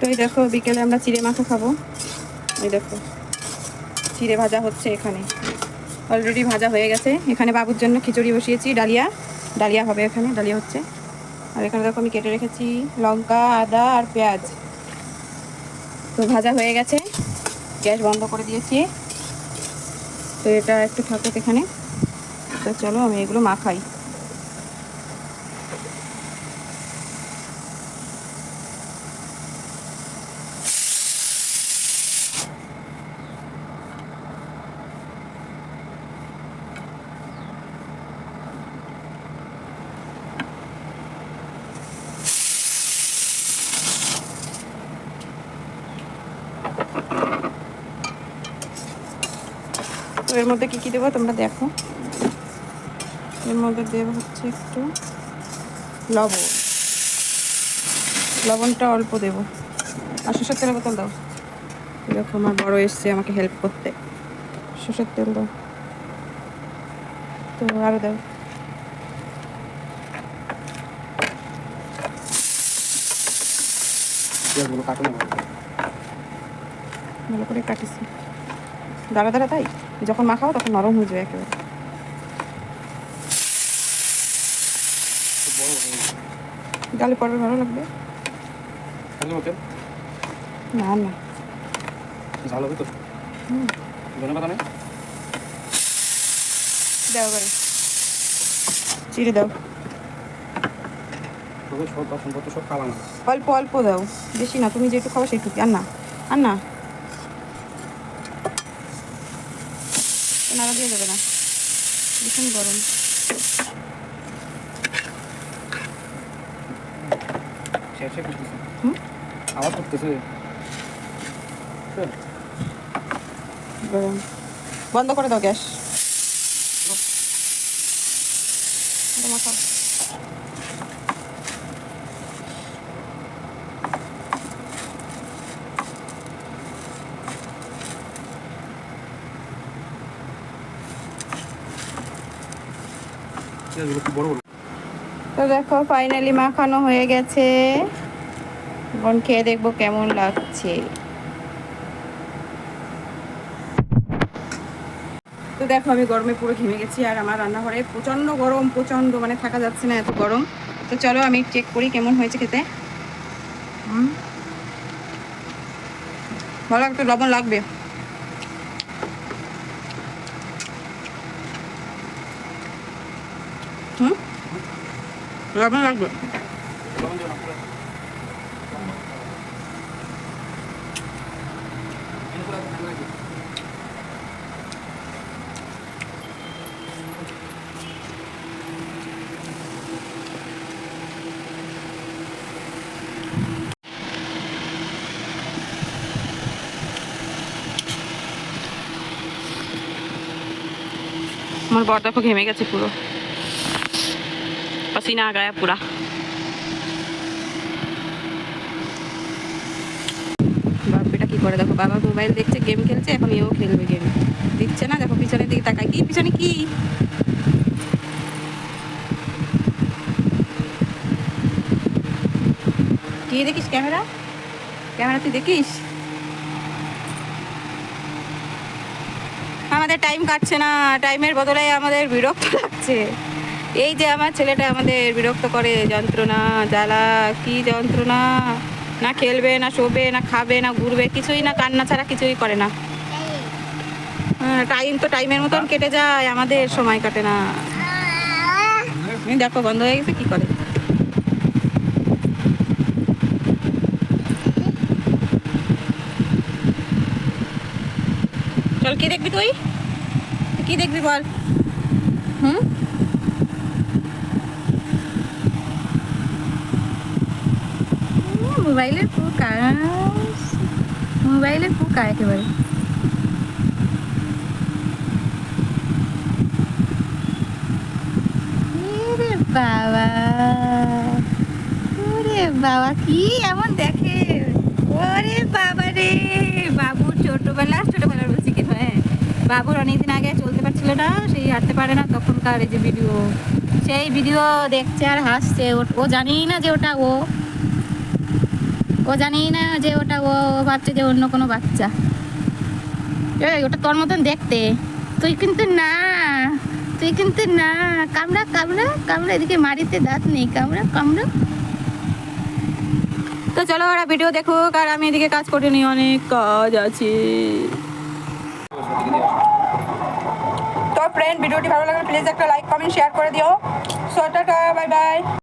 তো এই দেখো, বিকেলে আমরা চিড়ে মাখা খাব। এই দেখো, চিড়ে ভাজা হচ্ছে এখানে। অলরেডি ভাজা হয়ে গেছে। এখানে বাবুর জন্য খিচুড়ি বসিয়েছি, ডালিয়া। ডালিয়া হবে এখানে, ডালিয়া হচ্ছে। আর এখানে দেখো, আমি কেটে রেখেছি লঙ্কা, আদা আর পেঁয়াজ। তো ভাজা হয়ে গেছে। গ্যাস বন্ধ করে দিয়েছি। তো এটা একটু থাকুক এখানে। তো চলো, আমি এগুলো মাখাই। এর মধ্যে কি কি দেবো তোমরা দেখো। এর মধ্যে দেবো হচ্ছে একটু লবণ। লবণটা অল্প দেবো। আর সরষের তেলের বোতল দাও। দেখো আমার বড় এসছে আমাকে হেল্প করতে। সরষের তেল দাও। তো আরও দাও। ভালো করে কাটিছি দাঁড়া দাঁড়া তাই? যখন মাখাও তখন নরম হয়ে যাবে একেবারে। গালে পড়বে ভালো লাগবে? না না। ঝাল হবে তো? হুম। ধনে পাতা নেই? দাও এবারে। চিড়ে দাও। অল্প অল্প দাও। বেশি না তুমি যেটুকু খাব সেইটুকু আর না আর না। নাড়া দিয়ে দেবে না। ভীষণ গরম। শেষে করতেছে হুম? আওয়াজ করতেছে। গরম। বন্ধ করে দাও গ্যাস। এটা মাখাও। পেঁয়াজগুলো খুব বড় বড় তো দেখো ফাইনালি মাখানো হয়ে গেছে। এখন খেয়ে দেখব কেমন লাগছে। তো দেখো, আমি গরমে পুরো ঘেমে গেছি আর আমার রান্নাঘরে প্রচণ্ড গরম, প্রচণ্ড মানে থাকা যাচ্ছে না এত গরম। তো চলো, আমি চেক করি কেমন হয়েছে খেতে। ভালো একটু লবণ লাগবে। হুম লবণ লাগবে। আমার বর দেখো ঘেমে গেছে পুরো আ গায়া পুরা বাপিটা কি করে দেখো? বাবা মোবাইল দেখছে গেম খেলছে, এখন এও খেলবে গেম দিচ্ছে না, দেখো পিছনের দিকে তাকায়। কি, পিছনে কি? কি দেখিস ক্যামেরা? ক্যামেরা তুই দেখিস? আমাদের টাইম কাটছে না টাইমের বদলে আমাদের বিরক্ত লাগছে। এই যে আমার ছেলেটা আমাদের বিরক্ত করে, যন্ত্রণা, জ্বালা, কি যন্ত্রণা? না খেলবে, না শোবে, না খাবে, না ঘুরবে, কিছুই না, কান্না ছাড়া কিছুই করে না। হ্যাঁ টাইম তো টাইমের মতন কেটে যায়, আমাদের সময় কাটে না। দেখো বন্ধ হয়ে গেছে, কি করে? চল, কি দেখবি তুই? কি দেখবি বল? হুম? মোবাইলের পোকা মোবাইলের পোকা একেবারে। বাবা, ওরে বাবা, কি এমন দেখে? ওরে বাবা রে, বাবুর ছোটবেলা, ছোটবেলার বলছি কি হ্যাঁ। বাবুর অনেকদিন আগে চলতে পারছিল না, সেই হাঁটতে পারে না, তখনকার এই যে ভিডিও সেই ভিডিও দেখছে আর হাসছে ও- জানেই না যে ওটা ও। ও জানেই না যে ওটা ও ভাবছে যে অন্য কোনো বাচ্চা। এই, ওটা তোর মতন দেখতে। তুই কিন্তু না, তুই কিন্তু না। কামড়া কামড়া কামড়া, এদিকে মারিতে দাঁত নেই। কামড়া কামড়া। তো চলো ওরা ভিডিও দেখুক, আর আমি এদিকে কাজ করে নি অনেক কাজ আছে। তো ফ্রেন্ড ভিডিওটি ভালো লাগলে প্লিজ একটা লাইক কমেন্ট শেয়ার করে দিও। So tata bye bye